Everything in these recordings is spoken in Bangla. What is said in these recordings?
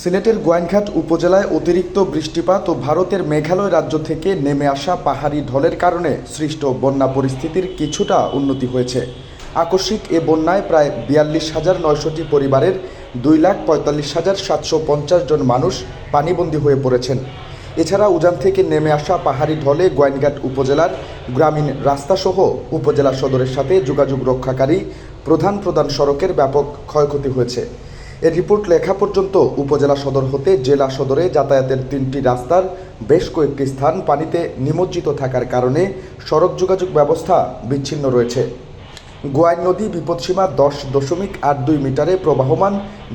সিলেটের গোয়াইনঘাট উপজেলায় অতিরিক্ত বৃষ্টিপাত ও ভারতের মেঘালয় রাজ্য থেকে নেমে আসা পাহাড়ি ঢলের কারণে সৃষ্ট বন্যা পরিস্থিতির কিছুটা উন্নতি হয়েছে। আকস্মিক এ বন্যায় প্রায় বিয়াল্লিশ হাজার নয়শোটি পরিবারের দুই লাখ পঁয়তাল্লিশ হাজার সাতশো পঞ্চাশ জন মানুষ পানিবন্দী হয়ে পড়েছেন। এছাড়া উজান থেকে নেমে আসা পাহাড়ি ঢলে গোয়াইনঘাট উপজেলার গ্রামীণ রাস্তাসহ উপজেলা সদরের সাথে যোগাযোগ রক্ষাকারী প্রধান প্রধান সড়কের ব্যাপক ক্ষয়ক্ষতি হয়েছে। এর রিপোর্ট লেখা পর্যন্ত উপজেলা সদর হতে জেলা সদরে যাতায়াতের তিনটি রাস্তার বেশ কয়েকটি স্থান পানিতে নিমজ্জিত থাকার কারণে সড়ক যোগাযোগ ব্যবস্থা বিচ্ছিন্ন রয়েছে। গোয়াই নদী বিপদসীমা দশ দশমিক আট দুই মিটারে প্রবাহমান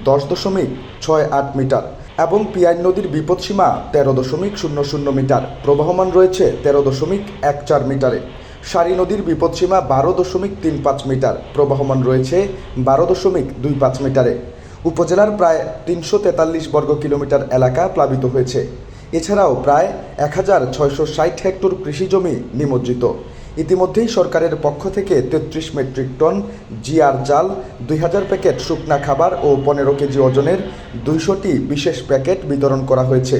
দশ দশমিক ছয় আট মিটার এবং পিয়াই নদীর বিপদসীমা তেরো দশমিক শূন্য শূন্য মিটার। প্রবাহমান রয়েছে তেরো দশমিক এক চার মিটারে। সারি নদীর বিপদসীমা বারো দশমিক তিন পাঁচ মিটার। প্রবাহমান রয়েছে বারো দশমিক দুই পাঁচ মিটারে। উপজেলার প্রায় তিনশো তেতাল্লিশ বর্গ কিলোমিটার এলাকা প্লাবিত হয়েছে। এছাড়াও প্রায় এক হাজার ছয়শো ষাট হেক্টর কৃষিজমি নিমজ্জিত। ইতিমধ্যেই সরকারের পক্ষ থেকে তেত্রিশ মেট্রিক টন জিআর জাল, দুই হাজার প্যাকেট শুকনা খাবার ও পনেরো কেজি ওজনের দুইশোটি বিশেষ প্যাকেট বিতরণ করা হয়েছে।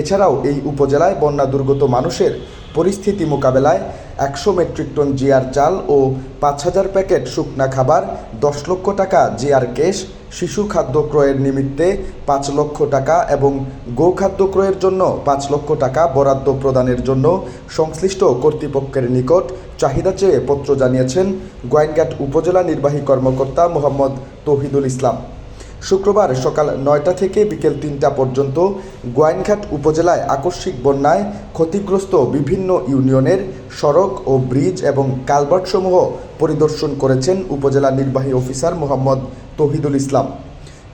এছাড়াও এই উপজেলায় বন্যা দুর্গত মানুষের পরিস্থিতি মোকাবেলায় একশো মেট্রিক টন জিআর চাল ও পাঁচ হাজার প্যাকেট শুকনা খাবার, দশ লক্ষ টাকা জিআর কেশ শিশু খাদ্য ক্রয়ের নিমিত্তে পাঁচ লক্ষ টাকা এবং গোখাদ্য ক্রয়ের জন্য পাঁচ লক্ষ টাকা বরাদ্দ প্রদানের জন্য সংশ্লিষ্ট কর্তৃপক্ষের নিকট চাহিদা চেয়ে পত্র জানিয়েছেন গোয়াইনঘাট উপজেলা নির্বাহী কর্মকর্তা মোহাম্মদ তৌহিদুল ইসলাম। শুক্রবার সকাল নয়টা থেকে বিকেল তিনটা পর্যন্ত গোয়াইনঘাট উপজেলায় আকস্মিক বন্যায় ক্ষতিগ্রস্ত বিভিন্ন ইউনিয়নের সড়ক ও ব্রিজ এবং কালভার্টসমূহ পরিদর্শন করেছেন উপজেলা নির্বাহী অফিসার মোহাম্মদ তহিদুল ইসলাম।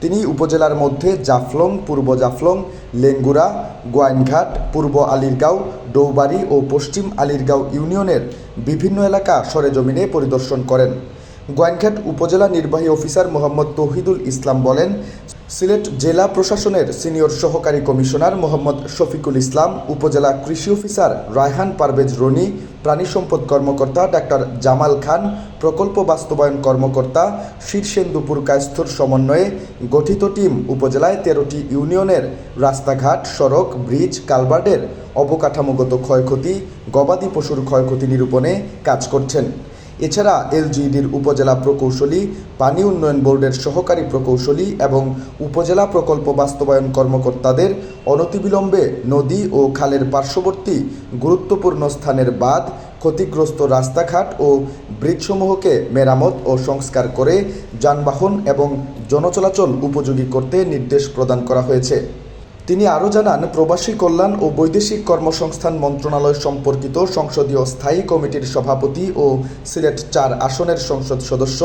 তিনি উপজেলার মধ্যে জাফলং, পূর্ব জাফলং, লেঙ্গুরা, গোয়াইনঘাট, পূর্ব আলিরগাঁও, ডৌবাড়ি ও পশ্চিম আলিরগাঁও ইউনিয়নের বিভিন্ন এলাকা সরেজমিনে পরিদর্শন করেন। গোয়াইনঘাট উপজেলা নির্বাহী অফিসার মোহাম্মদ তৌহিদুল ইসলাম বলেন, সিলেট জেলা প্রশাসনের সিনিয়র সহকারী কমিশনার মোহাম্মদ শফিকুল ইসলাম, উপজেলা কৃষি অফিসার রায়হান পারভেজ রনি, প্রাণী সম্পদ কর্মকর্তা ডাক্তার জামাল খান, প্রকল্প বাস্তবায়ন কর্মকর্তা শীর্ষেন্দুপুর কায়স্থর সমন্বয়ে গঠিত টিম উপজেলায় তেরোটি ইউনিয়নের রাস্তাঘাট, সড়ক, ব্রিজ কালভার্টের অবকাঠামোগত ক্ষয়ক্ষতি, গবাদি পশুর ক্ষয়ক্ষতি নিরূপণে কাজ করছেন। এছাড়া এলজিইডির উপজেলা প্রকৌশলী, পানি উন্নয়ন বোর্ডের সহকারী প্রকৌশলী এবং উপজেলা প্রকল্প বাস্তবায়ন কর্মকর্তাদের অনতিবিলম্বে নদী ও খালের পার্শ্ববর্তী গুরুত্বপূর্ণ স্থানের বাঁধ, ক্ষতিগ্রস্ত রাস্তাঘাট ও ব্রিজসমূহকে মেরামত ও সংস্কার করে যানবাহন এবং জনচলাচল উপযোগী করতে নির্দেশ প্রদান করা হয়েছে। তিনি আরও জানান, প্রবাসী কল্যাণ ও বৈদেশিক কর্মসংস্থান মন্ত্রণালয় সম্পর্কিত সংসদীয় স্থায়ী কমিটির সভাপতি ও সিলেট চার আসনের সংসদ সদস্য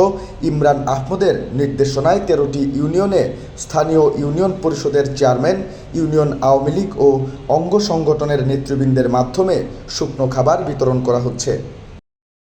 ইমরান আহমদের নির্দেশনায় তেরোটি ইউনিয়নে স্থানীয় ইউনিয়ন পরিষদের চেয়ারম্যান, ইউনিয়ন আওয়ামী লীগ ও অঙ্গ সংগঠনের নেতৃবৃন্দের মাধ্যমে শুকনো খাবার বিতরণ করা হচ্ছে।